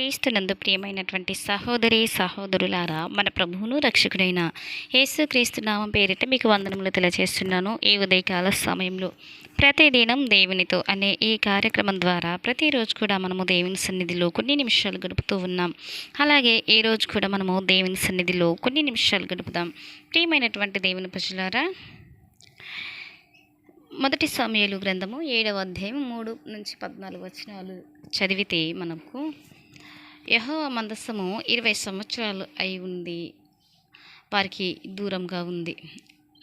క్రీస్తునందు ప్రియమైనటువంటి సహోదరి సహోదరులారా మన ప్రభువును రక్షకుడైన యేసుక్రీస్తు నామం పేరిట మీకు వందనములు తెలియజేస్తున్నాను. ఈ ఉదయకాల సమయంలో ప్రతిదినం దేవునితో అనే ఈ కార్యక్రమం ద్వారా ప్రతిరోజు కూడా మనము దేవుని సన్నిధిలో కొన్ని నిమిషాలు గడుపుతూ ఉన్నాం. అలాగే ఈ రోజు కూడా మనము దేవుని సన్నిధిలో కొన్ని నిమిషాలు గడుపుదాం. ప్రియమైనటువంటి దేవుని ప్రజలారా మొదటి సమయలు గ్రంథము ఏడవ అధ్యాయం మూడు నుంచి పద్నాలుగు వచనాలు చదివితే మనకు యహో మందస్సము ఇరవై సంవత్సరాలు అయి ఉంది. వారికి దూరంగా ఉంది.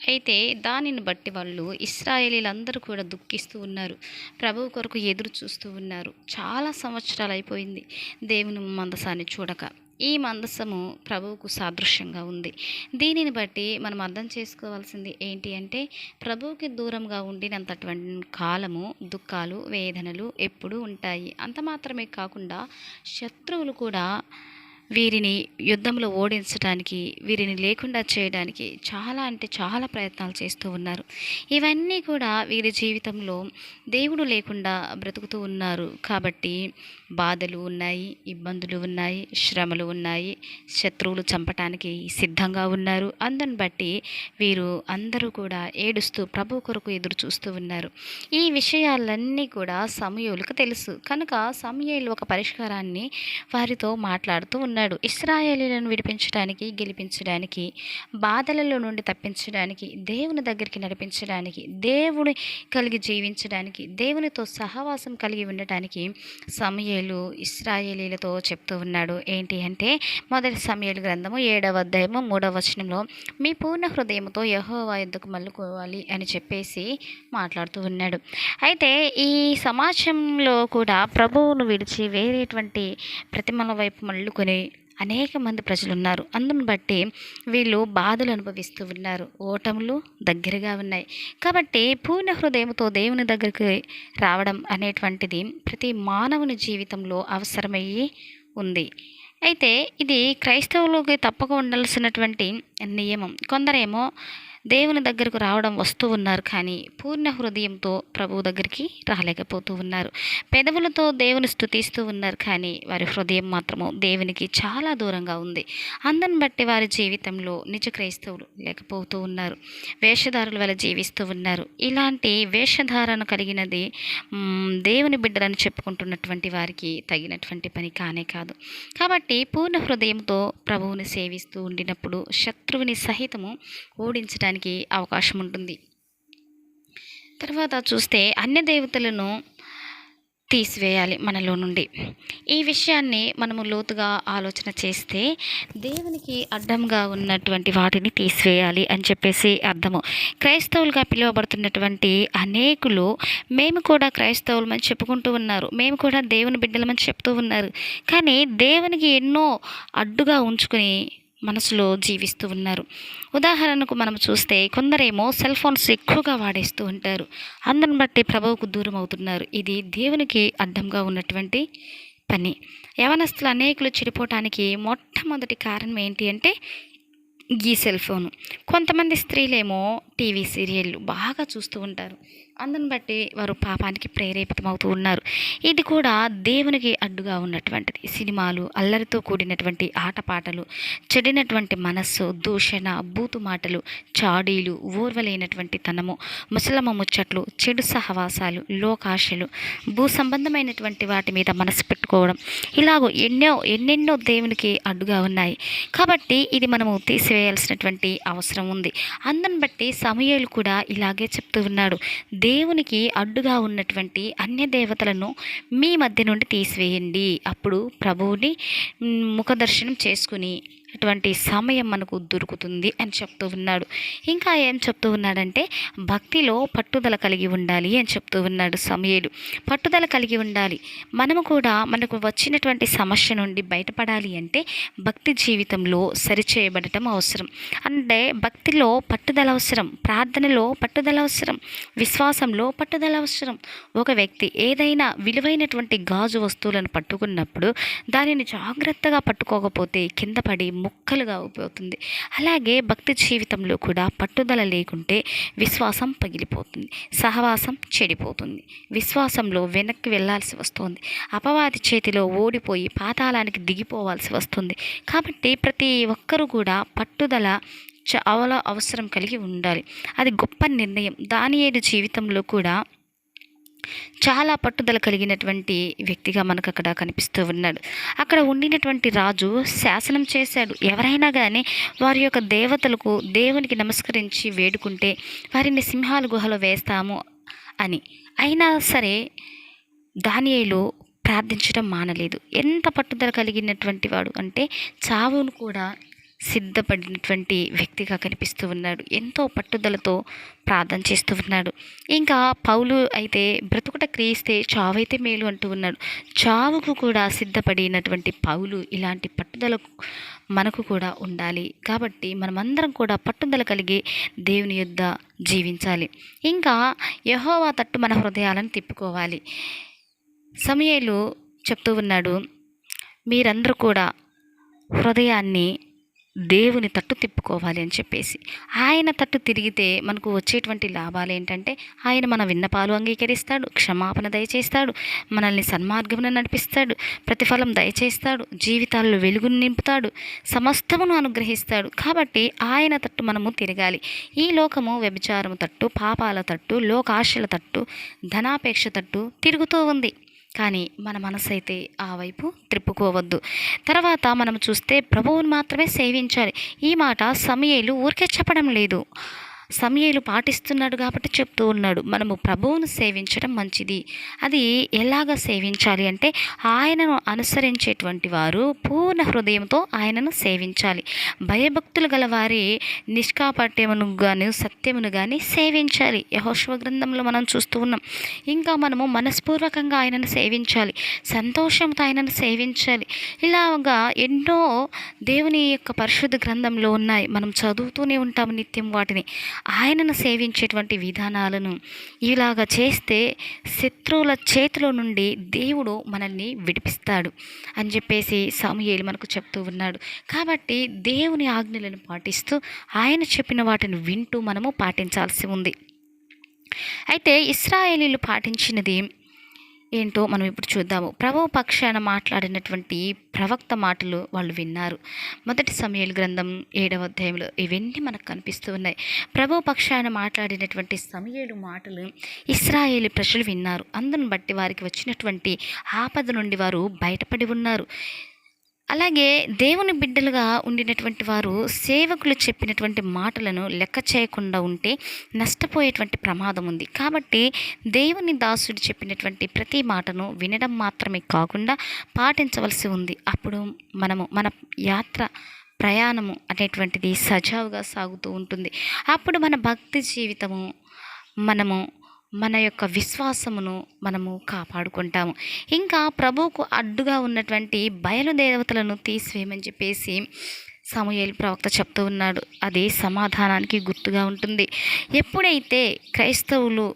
అయితే దానిని బట్టి వాళ్ళు ఇస్రాయేలీలందరూ కూడా దుఃఖిస్తూ ఉన్నారు. ప్రభువు కొరకు ఎదురు చూస్తూ ఉన్నారు. చాలా సంవత్సరాలు అయిపోయింది దేవుని మందసాన్ని చూడక. ఈ మందసము ప్రభువుకు సాదృశ్యంగా ఉంది. దీనిని బట్టి మనం అర్థం చేసుకోవాల్సింది ఏంటి అంటే ప్రభువుకి దూరంగా ఉండినంతటువంటి కాలము దుఃఖాలు వేదనలు ఎప్పుడూ ఉంటాయి. అంత మాత్రమే కాకుండా శత్రువులు కూడా వీరిని యుద్ధంలో ఓడించడానికి వీరిని లేకుండా చేయడానికి చాలా అంటే చాలా ప్రయత్నాలు చేస్తూ ఉన్నారు. ఇవన్నీ కూడా వీరి జీవితంలో దేవుడు లేకుండా బ్రతుకుతూ ఉన్నారు. కాబట్టి బాధలు ఉన్నాయి ఇబ్బందులు ఉన్నాయి శ్రమలు ఉన్నాయి శత్రువులు చంపటానికి సిద్ధంగా ఉన్నారు. అందుని బట్టి వీరు అందరూ కూడా ఏడుస్తూ ప్రభు కొరకు ఎదురు చూస్తూ ఉన్నారు. ఈ విషయాలన్నీ కూడా సమయులకు తెలుసు. కనుక సమయలు ఒక పరిష్కారాన్ని వారితో మాట్లాడుతూ ఉన్నారు. ఇస్రాయేలీలను విడిపించడానికి గెలిపించడానికి బాధలలో నుండి తప్పించడానికి దేవుని దగ్గరికి నడిపించడానికి దేవుని కలిగి జీవించడానికి దేవునితో సహవాసం కలిగి ఉండటానికి సమయలు ఇస్రాయేలీలతో చెప్తూ ఉన్నాడు. ఏంటి అంటే మొదటి సమయలు గ్రంథము ఏడవ అధ్యాయము మూడవ వచనంలో మీ పూర్ణ హృదయంతో యహోవా ఎందుకు మల్లుకోవాలి అని చెప్పేసి మాట్లాడుతూ ఉన్నాడు. అయితే ఈ సమాజంలో కూడా ప్రభువును విడిచి వేరేటువంటి ప్రతిమల వైపు మళ్ళుకొని అనేక మంది ప్రజలు ఉన్నారు అందును బట్టి వీళ్ళు బాధలు అనుభవిస్తూ ఉన్నారు. ఓటములు దగ్గరగా ఉన్నాయి. కాబట్టి పూర్ణ హృదయంతో దేవుని దగ్గరికి రావడం అనేటువంటిది ప్రతి మానవుని జీవితంలో అవసరమయ్యి ఉంది. అయితే ఇది క్రైస్తవులకి తప్పక ఉండాల్సినటువంటి నియమం. కొందరేమో దేవుని దగ్గరకు రావడం వస్తూ ఉన్నారు కానీ పూర్ణ హృదయంతో ప్రభువు దగ్గరికి రాలేకపోతూ ఉన్నారు. పెదవులతో దేవుని స్థుతిస్తూ ఉన్నారు కానీ వారి హృదయం మాత్రము దేవునికి చాలా దూరంగా ఉంది. అందని బట్టి వారి జీవితంలో నిజ క్రైస్తవులు లేకపోతూ ఉన్నారు. వేషధారుల వల్ల జీవిస్తూ ఉన్నారు. ఇలాంటి వేషధారణ కలిగినది దేవుని బిడ్డలని చెప్పుకుంటున్నటువంటి వారికి తగినటువంటి పని కానే కాదు. కాబట్టి పూర్ణ హృదయంతో ప్రభువుని సేవిస్తూ ఉండినప్పుడు శత్రువుని సహితము ఓడించడానికి అవకాశం ఉంటుంది. తర్వాత చూస్తే అన్య దేవతలను తీసివేయాలి మనలో నుండి. ఈ విషయాన్ని మనము లోతుగా ఆలోచన చేస్తే దేవునికి అడ్డంగా ఉన్నటువంటి వాటిని తీసివేయాలి అని చెప్పేసి అర్థము. క్రైస్తవులుగా పిలువబడుతున్నటువంటి అనేకులు మేము కూడా క్రైస్తవులమని చెప్పుకుంటూ ఉన్నారు. మేము కూడా దేవుని బిడ్డలమని చెప్తూ ఉన్నారు. కానీ దేవునికి ఎన్నో అడ్డుగా ఉంచుకుని మనసులో జీవిస్తూ ఉన్నారు. ఉదాహరణకు మనం చూస్తే కొందరేమో సెల్ ఫోన్స్ ఎక్కువగా వాడేస్తూ ఉంటారు. అందరిని బట్టి ప్రభువుకు దూరం అవుతున్నారు. ఇది దేవునికి అడ్డంగా ఉన్నటువంటి పని. యవనస్తులు అనేకులు చెడిపోవటానికి మొట్టమొదటి కారణం ఏంటి అంటే ఈ సెల్ ఫోను కొంతమంది స్త్రీలేమో టీవీ సీరియళ్ళు బాగా చూస్తూ ఉంటారు. అందుని బట్టి వారు పాపానికి ప్రేరేపితమవుతూ ఉన్నారు. ఇది కూడా దేవునికి అడ్డుగా ఉన్నటువంటిది. సినిమాలు అల్లరితో కూడినటువంటి ఆటపాటలు చెడినటువంటి మనస్సు దూషణ బూతు మాటలు చాడీలు ఓర్వలేనటువంటి తనము ముసలమ్మ ముచ్చట్లు చెడు సహవాసాలు లోకాశలు భూ సంబంధమైనటువంటి వాటి మీద మనసు పెట్టుకోవడం. ఇలాగో ఎన్నో ఎన్నెన్నో దేవునికి అడ్డుగా ఉన్నాయి. కాబట్టి ఇది మనము తీసివేయాల్సినటువంటి అవసరం ఉంది. అందుని బట్టి సమయాలు కూడా ఇలాగే చెప్తూ ఉన్నాడు. దేవునికి అడ్డుగా ఉన్నటువంటి అన్య దేవతలను మీ మధ్య నుండి తీసివేయండి. అప్పుడు ప్రభువుని ముఖదర్శనం చేసుకుని అటువంటి సమయం మనకు దొరుకుతుంది అని చెప్తూ ఉన్నాడు. ఇంకా ఏం చెప్తూ ఉన్నాడంటే భక్తిలో పట్టుదల కలిగి ఉండాలి అని చెప్తూ ఉన్నాడు సమయలు. పట్టుదల కలిగి ఉండాలి. మనము కూడా మనకు వచ్చినటువంటి సమస్య నుండి బయటపడాలి అంటే భక్తి జీవితంలో సరిచేయబడటం అవసరం. అంటే భక్తిలో పట్టుదల అవసరం ప్రార్థనలో పట్టుదల అవసరం విశ్వాసంలో పట్టుదల అవసరం. ఒక వ్యక్తి ఏదైనా విలువైనటువంటి గాజు వస్తువులను పట్టుకున్నప్పుడు దానిని జాగ్రత్తగా పట్టుకోకపోతే కింద పడి ముక్కలుగా అయిపోతుంది అలాగే భక్తి జీవితంలో కూడా పట్టుదల లేకుంటే విశ్వాసం పగిలిపోతుంది. సహవాసం చెడిపోతుంది. విశ్వాసంలో వెనక్కి వెళ్ళాల్సి వస్తుంది. అపవాది చేతిలో ఓడిపోయి పాతాళానికి దిగిపోవాల్సి వస్తుంది. కాబట్టి ప్రతి ఒక్కరూ కూడా పట్టుదల చాలా అవసరం కలిగి ఉండాలి. అది గొప్ప నిర్ణయం. దానియేలు జీవితంలో కూడా చాలా పట్టుదల కలిగినటువంటి వ్యక్తిగా మనకు అక్కడ కనిపిస్తూ ఉన్నాడు. అక్కడ ఉండినటువంటి రాజు శాసనం చేశాడు. ఎవరైనా కానీ వారి యొక్క దేవతలకు దేవునికి నమస్కరించి వేడుకుంటే వారిని సింహాల గుహలో వేస్తాము అని. అయినా సరే దానియేలు ప్రార్థించడం మానలేదు. ఎంత పట్టుదల కలిగినటువంటి వాడు అంటే చావును కూడా సిద్ధపడినటువంటి వ్యక్తిగా కనిపిస్తూ ఉన్నాడు. ఎంతో పట్టుదలతో ప్రార్థన చేస్తూ ఉన్నాడు. ఇంకా పౌలు అయితే బ్రతుకుట క్రీస్తే చావైతే మేలు అంటూ ఉన్నాడు. చావుకు కూడా సిద్ధపడినటువంటి పౌలు ఇలాంటి పట్టుదల మనకు కూడా ఉండాలి. కాబట్టి మనమందరం కూడా పట్టుదల కలిగి దేవుని యొద్ద జీవించాలి. ఇంకా యహోవా తట్టు మన హృదయాలను తిప్పుకోవాలి. సమయలు చెప్తూ ఉన్నాడు. మీరందరూ కూడా హృదయాన్ని దేవుని తట్టు తిప్పుకోవాలి అని చెప్పేసి. ఆయన తట్టు తిరిగితే మనకు వచ్చేటువంటి లాభాలు ఏంటంటే ఆయన మన విన్నపాలు అంగీకరిస్తాడు క్షమాపణ దయచేస్తాడు మనల్ని సన్మార్గమున నడిపిస్తాడు ప్రతిఫలం దయచేస్తాడు జీవితాల్లో వెలుగును నింపుతాడు సమస్తమును అనుగ్రహిస్తాడు. కాబట్టి ఆయన తట్టు మనము తిరగాలి. ఈ లోకము వ్యభిచారము తట్టు పాపాల తట్టు లోకాశల తట్టు ధనాపేక్ష తట్టు తిరుగుతూ ఉంది. కానీ మన మనసు అయితే ఆ వైపు త్రిప్పుకోవద్దు. తర్వాత మనం చూస్తే ప్రభువుని మాత్రమే సేవించాలి. ఈ మాట సమయలు ఊరికే చెప్పడం లేదు. సమయలు పాటిస్తున్నాడు కాబట్టి చెప్తూ ఉన్నాడు. మనము ప్రభువును సేవించడం మంచిది. అది ఎలాగ సేవించాలి అంటే ఆయనను అనుసరించేటువంటి వారు పూర్ణ హృదయంతో ఆయనను సేవించాలి. భయభక్తులు గల వారి నిష్కాపట్యమును కానీ సత్యమును కానీ సేవించాలి. యహోశ్వ గ్రంథంలో మనం చూస్తూ ఉన్నాం. ఇంకా మనము మనస్పూర్వకంగా ఆయనను సేవించాలి. సంతోషంతో ఆయనను సేవించాలి. ఇలాగా ఎన్నో దేవుని యొక్క పరిశుద్ధ గ్రంథంలో ఉన్నాయి. మనం చదువుతూనే ఉంటాము నిత్యం వాటిని. ఆయనను సేవించేటువంటి విధానాలను ఇలాగ చేస్తే శత్రువుల చేతిలో నుండి దేవుడు మనల్ని విడిపిస్తాడు అని చెప్పేసి సమూయేలు మనకు చెప్తూ ఉన్నాడు. కాబట్టి దేవుని ఆజ్ఞలను పాటిస్తూ ఆయన చెప్పిన వాటిని వింటూ మనము పాటించాల్సి ఉంది. అయితే ఇస్రాయేలీలు పాటించినది ఏంటో మనం ఇప్పుడు చూద్దాము. ప్రభు పక్షాన మాట్లాడినటువంటి ప్రవక్త మాటలు వాళ్ళు విన్నారు. మొదటి సమయాలు గ్రంథం ఏడవ అధ్యాయంలో ఇవన్నీ మనకు కనిపిస్తూ ఉన్నాయి. ప్రభు పక్షాన మాట్లాడినటువంటి సమయలు మాటలు ఇస్రాయేలీ ప్రజలు విన్నారు. అందును బట్టి వారికి వచ్చినటువంటి ఆపద నుండి వారు బయటపడి ఉన్నారు. అలాగే దేవుని బిడ్డలుగా ఉండినటువంటి వారు సేవకులు చెప్పినటువంటి మాటలను లెక్క చేయకుండా ఉంటే నష్టపోయేటువంటి ప్రమాదం ఉంది. కాబట్టి దేవుని దాసుడు చెప్పినటువంటి ప్రతి మాటను వినడం మాత్రమే కాకుండా పాటించవలసి ఉంది. అప్పుడు మనము మన యాత్ర ప్రయాణము అనేటువంటిది సజావుగా సాగుతూ ఉంటుంది. అప్పుడు మన భక్తి జీవితము మనము మన యొక్క విశ్వాసమును మనము కాపాడుకుంటాము. ఇంకా ప్రభువుకు అడ్డుగా ఉన్నటువంటి బయలుదేవతలను తీసివేయమని చెప్పేసి సమూయేలు ప్రవక్త చెప్తూ ఉన్నాడు. అది సమాధానానికి గుర్తుగా ఉంటుంది. ఎప్పుడైతే క్రైస్తవులు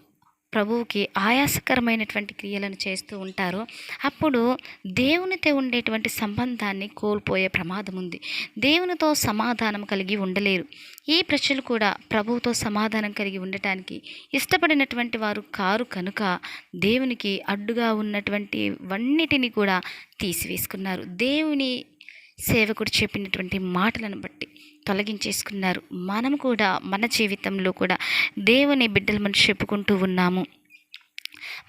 ప్రభువుకి ఆయాసకరమైనటువంటి క్రియలను చేస్తూ ఉంటారో అప్పుడు దేవునితో ఉండేటువంటి సంబంధాన్ని కోల్పోయే ప్రమాదం ఉంది దేవునితో సమాధానం కలిగి ఉండలేరు. ఈ ప్రజలు కూడా ప్రభువుతో సమాధానం కలిగి ఉండటానికి ఇష్టపడినటువంటి వారు కారు కనుక దేవునికి అడ్డుగా ఉన్నటువంటి వన్నిటిని కూడా తీసివేసుకున్నారు. దేవుని సేవకుడు చెప్పినటువంటి మాటలను బట్టి తొలగించేసుకున్నారు. మనం కూడా మన జీవితంలో కూడా దేవుని బిడ్డలు మనం చెప్పుకుంటూ ఉన్నాము.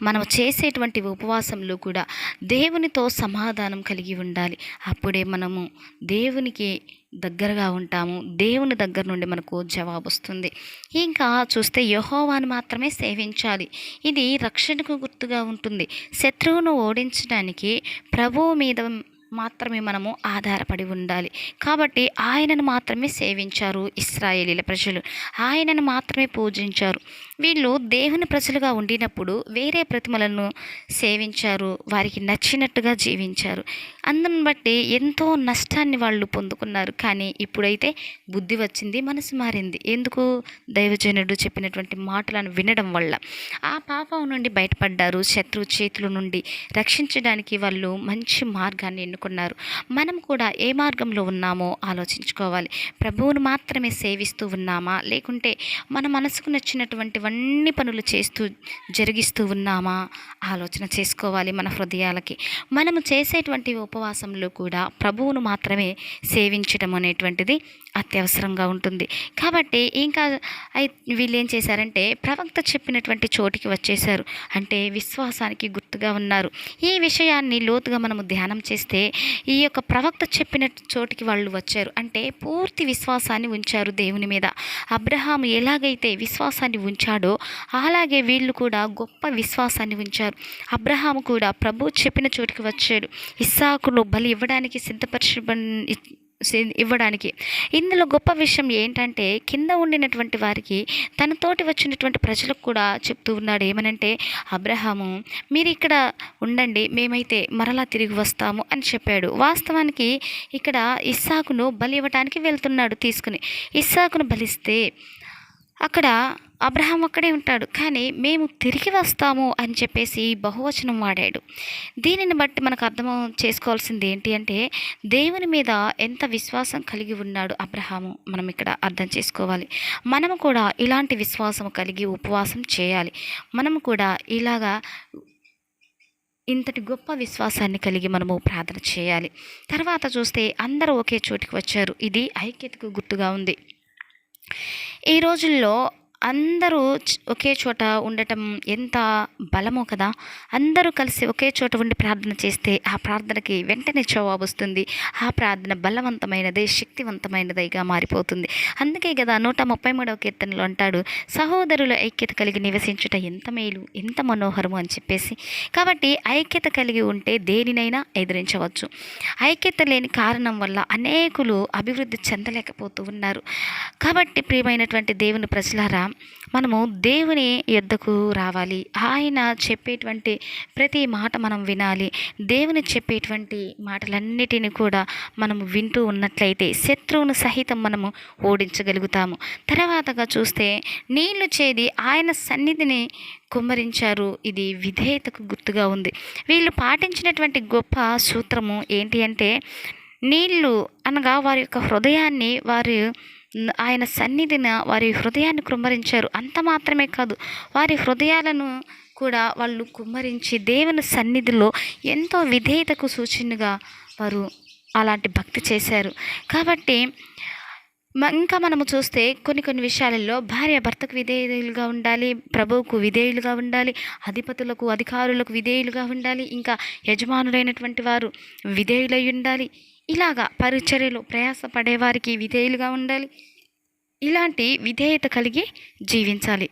మనం చేసేటువంటి ఉపవాసంలో కూడా దేవునితో సమాధానం కలిగి ఉండాలి. అప్పుడే మనము దేవునికి దగ్గరగా ఉంటాము. దేవుని దగ్గర నుండి మనకు జవాబు వస్తుంది. ఇంకా చూస్తే యహోవాను మాత్రమే సేవించాలి. ఇది రక్షణకు గుర్తుగా ఉంటుంది. శత్రువును ఓడించడానికి ప్రభువు మీద మాత్రమే మనము ఆధారపడి ఉండాలి. కాబట్టి ఆయనను మాత్రమే సేవించారు ఇస్రాయేలీల ప్రజలు. ఆయనను మాత్రమే పూజించారు. వీళ్ళు దేవుని ప్రజలుగా ఉండినప్పుడు వేరే ప్రతిమలను సేవించారు. వారికి నచ్చినట్టుగా జీవించారు. అందం బట్టి ఎంతో నష్టాన్ని వాళ్ళు పొందుకున్నారు. కానీ ఇప్పుడైతే బుద్ధి వచ్చింది మనసు మారింది. ఎందుకు? దైవజనుడు చెప్పినటువంటి మాటలను వినడం వల్ల. ఆ పాపం నుండి బయటపడ్డారు. శత్రు చేతుల నుండి రక్షించడానికి వాళ్ళు మంచి మార్గాన్ని ఎన్నుకున్నారు. మనం కూడా ఏ మార్గంలో ఉన్నామో ఆలోచించుకోవాలి. ప్రభువును మాత్రమే సేవిస్తూ ఉన్నామా? లేకుంటే మన మనసుకు నచ్చినటువంటివన్నీ పనులు చేస్తూ జరిగిస్తూ ఉన్నామా? ఆలోచన చేసుకోవాలి మన హృదయాలకి. మనము చేసేటువంటి ఉపవాసంలో కూడా ప్రభువును మాత్రమే సేవించడం అనేటువంటిది అత్యవసరంగా ఉంటుంది. కాబట్టి ఇంకా వీళ్ళు ఏం చేశారంటే ప్రవక్త చెప్పినటువంటి చోటికి వచ్చేశారు. అంటే విశ్వాసానికి గుర్తుగా ఉన్నారు. ఈ విషయాన్ని లోతుగా మనము ధ్యానం చేస్తే ఈ యొక్క ప్రవక్త చెప్పిన చోటికి వాళ్ళు వచ్చారు. అంటే పూర్తి విశ్వాసాన్ని ఉంచారు దేవుని మీద. అబ్రహాం ఎలాగైతే విశ్వాసాన్ని ఉంచాడో అలాగే వీళ్ళు కూడా గొప్ప విశ్వాసాన్ని ఉంచారు. అబ్రహాము కూడా ప్రభు చెప్పిన చోటికి వచ్చాడు. ఇస్సాకును బలి ఇవ్వడానికి సిద్ధపరచ ఇవ్వడానికి. ఇందులో గొప్ప విషయం ఏంటంటే కింద ఉండినటువంటి వారికి తనతోటి వచ్చినటువంటి ప్రజలకు కూడా చెప్తూ ఉన్నాడు. ఏమనంటే అబ్రహాము మీరు ఇక్కడ ఉండండి మేమైతే మరలా తిరిగి వస్తాము అని చెప్పాడు. వాస్తవానికి ఇక్కడ ఇస్సాకును బలి ఇవ్వడానికి వెళ్తున్నాడు తీసుకుని. ఇస్సాకును బలిస్తే అక్కడ అబ్రహాం అక్కడే ఉంటాడు. కానీ మేము తిరిగి వస్తాము అని చెప్పేసి బహువచనం వాడాడు. దీనిని బట్టి మనకు అర్థం చేసుకోవాల్సింది ఏంటి అంటే దేవుని మీద ఎంత విశ్వాసం కలిగి ఉన్నాడు అబ్రహాము మనం ఇక్కడ అర్థం చేసుకోవాలి. మనము కూడా ఇలాంటి విశ్వాసం కలిగి ఉపవాసం చేయాలి. మనము కూడా ఇలాగా ఇంతటి గొప్ప విశ్వాసాన్ని కలిగి మనము ప్రార్థన చేయాలి. తర్వాత చూస్తే అందరూ ఒకే చోటికి వచ్చారు. ఇది ఐక్యతకు గుర్తుగా ఉంది. ఈ రోజుల్లో అందరూ ఒకే చోట ఉండటం ఎంత బలమో కదా. అందరూ కలిసి ఒకే చోట ఉండి ప్రార్థన చేస్తే ఆ ప్రార్థనకి వెంటనే జవాబు వస్తుంది. ఆ ప్రార్థన బలవంతమైనది శక్తివంతమైనదిగా మారిపోతుంది. అందుకే కదా నూట ముప్పై మూడవ కీర్తనలో అంటాడు సహోదరుల ఐక్యత కలిగి నివసించుట ఎంత మేలు ఎంత మనోహరము అని చెప్పేసి. కాబట్టి ఐక్యత కలిగి ఉంటే దేనినైనా ఎదిరించవచ్చు. ఐక్యత లేని కారణం వల్ల అనేకులు అభివృద్ధి చెందలేకపోతూ ఉన్నారు. కాబట్టి ప్రియమైనటువంటి దేవుని ప్రజలారా మనము దేవుని యొద్దకు రావాలి. ఆయన చెప్పేటువంటి ప్రతి మాట మనం వినాలి. దేవుని చెప్పేటువంటి మాటలన్నిటిని కూడా మనము వింటూ ఉన్నట్లయితే శత్రువును సహితం మనము ఓడించగలుగుతాము. తర్వాతగా చూస్తే నీళ్ళు చేది ఆయన సన్నిధిని కుమ్మరించారు. ఇది విధేయతకు గుర్తుగా ఉంది. వీళ్ళు పాటించినటువంటి గొప్ప సూత్రము ఏంటి అంటే నీళ్ళు అనగా వారి యొక్క హృదయాన్ని వారు ఆయన సన్నిధిన వారి హృదయాన్ని కుమ్మరించారు. అంత మాత్రమే కాదు వారి హృదయాలను కూడా వాళ్ళు కుమ్మరించి దేవుని సన్నిధిలో ఎంతో విధేయతకు సూచనగా వారు అలాంటి భక్తి చేశారు. కాబట్టి ఇంకా మనము చూస్తే కొన్ని కొన్ని విషయాలలో భార్య భర్తకు విధేయులుగా ఉండాలి ప్రభువుకు విధేయులుగా ఉండాలి అధిపతులకు అధికారులకు విధేయులుగా ఉండాలి ఇంకా యజమానులైనటువంటి వారు విధేయులై ఉండాలి ఇలాగా పరిచర్యలో ప్రయాసపడే వారికి విధేయులుగా ఉండాలి. ఇలాంటి విధేయత కలిగి జీవించాలి.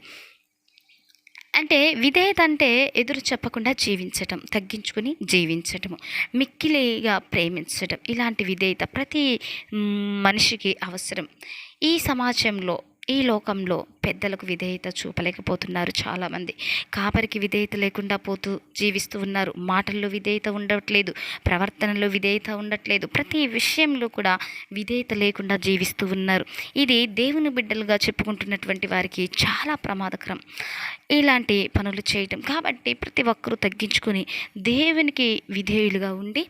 అంటే విధేయత అంటే ఎదురు చెప్పకుండా జీవించటం తగ్గించుకుని జీవించటము మిక్కిలిగా ప్రేమించటం ఇలాంటి విధేయత ప్రతి మనిషికి అవసరం. ఈ సమాజంలో ఈ లోకంలో పెద్దలకు విధేయత చూపలేకపోతున్నారు చాలామంది. కాపరికి విధేయత లేకుండా పోతూ జీవిస్తూ ఉన్నారు. మాటల్లో విధేయత ఉండట్లేదు. ప్రవర్తనలో విధేయత ఉండట్లేదు. ప్రతి విషయంలో కూడా విధేయత లేకుండా జీవిస్తూ ఉన్నారు. ఇది దేవుని బిడ్డలుగా చెప్పుకుంటున్నటువంటి వారికి చాలా ప్రమాదకరం. ఇలాంటి పనులు చేయటం. కాబట్టి ప్రతి ఒక్కరూ తగ్గించుకొని దేవునికి విధేయులుగా ఉండి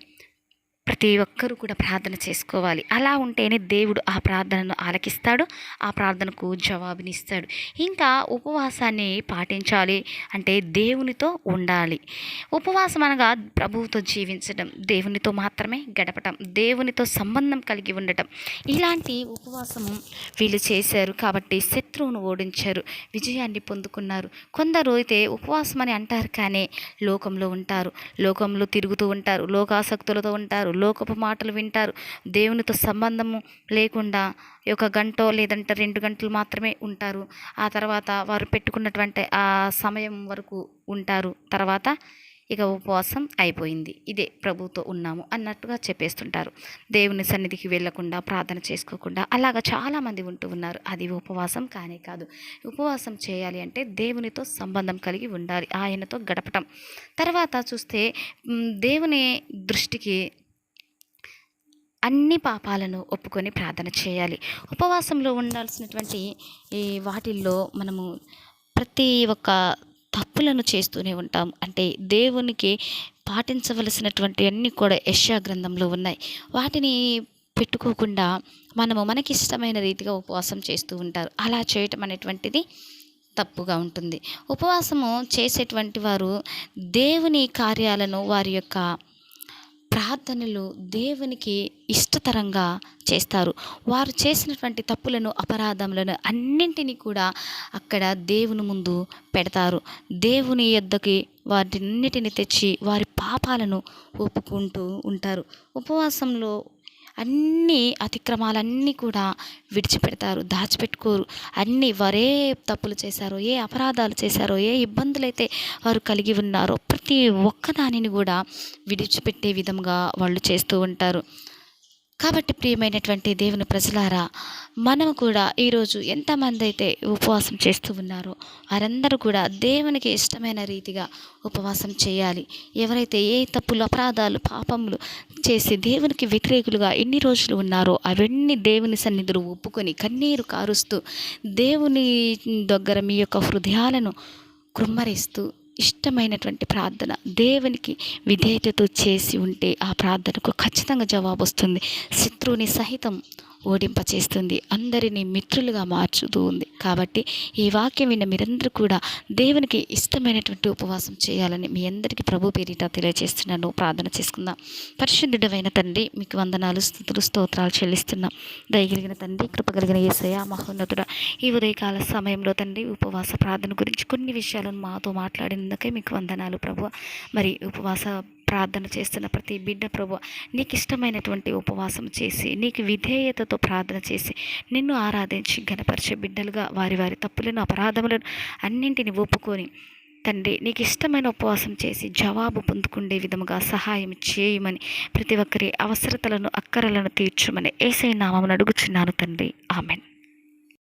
ప్రతి ఒక్కరూ కూడా ప్రార్థన చేసుకోవాలి. అలా ఉంటేనే దేవుడు ఆ ప్రార్థనను ఆలకిస్తాడు ఆ ప్రార్థనకు జవాబునిస్తాడు. ఇంకా ఉపవాసాన్ని పాటించాలి అంటే దేవునితో ఉండాలి. ఉపవాసం అనగా ప్రభువుతో జీవించడం దేవునితో మాత్రమే గడపటం దేవునితో సంబంధం కలిగి ఉండటం. ఇలాంటి ఉపవాసము వీళ్ళు చేశారు కాబట్టి శత్రువును ఓడించారు విజయాన్ని పొందుకున్నారు. కొందరు అయితే ఉపవాసం అని అంటారు కానీ లోకంలో ఉంటారు. లోకంలో తిరుగుతూ ఉంటారు లోకాసక్తులతో ఉంటారు లోకపు మాటలు వింటారు. దేవునితో సంబంధము లేకుండా ఒక గంట లేదంటే రెండు గంటలు మాత్రమే ఉంటారు. ఆ తర్వాత వారు పెట్టుకున్నటువంటి ఆ సమయం వరకు ఉంటారు. తర్వాత ఇక ఉపవాసం అయిపోయింది. ఇదే ప్రభుతో ఉన్నాము అన్నట్టుగా చెప్పేస్తుంటారు. దేవుని సన్నిధికి వెళ్ళకుండా ప్రార్థన చేసుకోకుండా అలాగా చాలామంది ఉంటూ ఉన్నారు. అది ఉపవాసం కానే కాదు. ఉపవాసం చేయాలి అంటే దేవునితో సంబంధం కలిగి ఉండాలి. ఆయనతో గడపటం. తర్వాత చూస్తే దేవుని దృష్టికి అన్ని పాపాలను ఒప్పుకొని ప్రార్థన చేయాలి. ఉపవాసంలో ఉండాల్సినటువంటి ఈ వాటిల్లో మనము ప్రతి ఒక్క తప్పులను చేస్తూనే ఉంటాం. అంటే దేవునికి పాటించవలసినటువంటి అన్నీ కూడా యశా గ్రంథంలో ఉన్నాయి. వాటిని పెట్టుకోకుండా మనము మనకి ఇష్టమైన రీతిగా ఉపవాసం చేస్తూ ఉంటారు. అలా చేయటం అనేటువంటిది తప్పుగా ఉంటుంది. ఉపవాసము చేసేటువంటి వారు దేవుని కార్యాలను వారి యొక్క ప్రార్థనలు దేవునికి ఇష్టతరంగా చేస్తారు. వారు చేసినటువంటి తప్పులను అపరాధములను అన్నింటినీ కూడా అక్కడ దేవుని ముందు పెడతారు. దేవుని యొద్దకి వాటిన్నిటిని తెచ్చి వారి పాపాలను ఒప్పుకుంటూ ఉంటారు. ఉపవాసంలో అన్ని అతిక్రమాలన్నీ కూడా విడిచిపెడతారు దాచిపెట్టుకోరు. అన్నీ వారే తప్పులు చేశారో ఏ అపరాధాలు చేశారో ఏ ఇబ్బందులైతే వారు కలిగి ఉన్నారో ప్రతి ఒక్కదానిని కూడా విడిచిపెట్టే విధంగా వాళ్ళు చేస్తూ ఉంటారు. కాబట్టి ప్రియమైనటువంటి దేవుని ప్రజలారా మనం కూడా ఈరోజు ఎంతమంది అయితే ఉపవాసం చేస్తూ ఉన్నారో వారందరూ కూడా దేవునికి ఇష్టమైన రీతిగా ఉపవాసం చేయాలి. ఎవరైతే ఏ తప్పులు అపరాధాలు పాపములు చేసి దేవునికి వ్యతిరేకులుగా ఎన్ని రోజులు ఉన్నారో అవన్నీ దేవుని సన్నిధులు ఒప్పుకొని కన్నీరు కారుస్తూ దేవుని దగ్గర మీ యొక్క హృదయాలను కృమ్మరిస్తూ ఇష్టమైనటువంటి ప్రార్థన దేవునికి విధేయతతో చేసి ఉంటే ఆ ప్రార్థనకు ఖచ్చితంగా జవాబు వస్తుంది శత్రువుని సహితం ఓడింపచేస్తుంది. అందరినీ మిత్రులుగా మార్చుతూ ఉంది. కాబట్టి ఈ వాక్యం విన్న మీరందరూ కూడా దేవునికి ఇష్టమైనటువంటి ఉపవాసం చేయాలని మీ అందరికీ ప్రభు పేరిట తెలియజేస్తున్నాను. ప్రార్థన చేసుకుందాం. పరిశుద్ధుడమైన తండ్రి మీకు వందనాలు స్థుతులు స్తోత్రాలు చెల్లిస్తున్నాం. దయగలిగిన తండ్రి కృపగలిగిన ఏసయ మహోన్నతుడ ఈ ఉదయకాల సమయంలో తండ్రి ఉపవాస ప్రార్థన గురించి కొన్ని విషయాలను మాతో మాట్లాడినందుకే మీకు వందనాలు ప్రభు మరి ఉపవాస ప్రార్థన చేస్తున్న ప్రతి బిడ్డ ప్రభు నీకు ఇష్టమైనటువంటి ఉపవాసం చేసి నీకు విధేయతతో ప్రార్థన చేసి నిన్ను ఆరాధించి గణపరిచే బిడ్డలుగా వారి వారి తప్పులను అపరాధములను అన్నింటిని ఒప్పుకొని తండ్రి నీకు ఇష్టమైన ఉపవాసం చేసి జవాబు పొందుకుండే విధముగా సహాయం చేయమని ప్రతి ఒక్కరి అవసరతలను అక్కరలను తీర్చమని ఏసై నామమును అడుగుచున్నాను తండ్రి. ఆమెన్.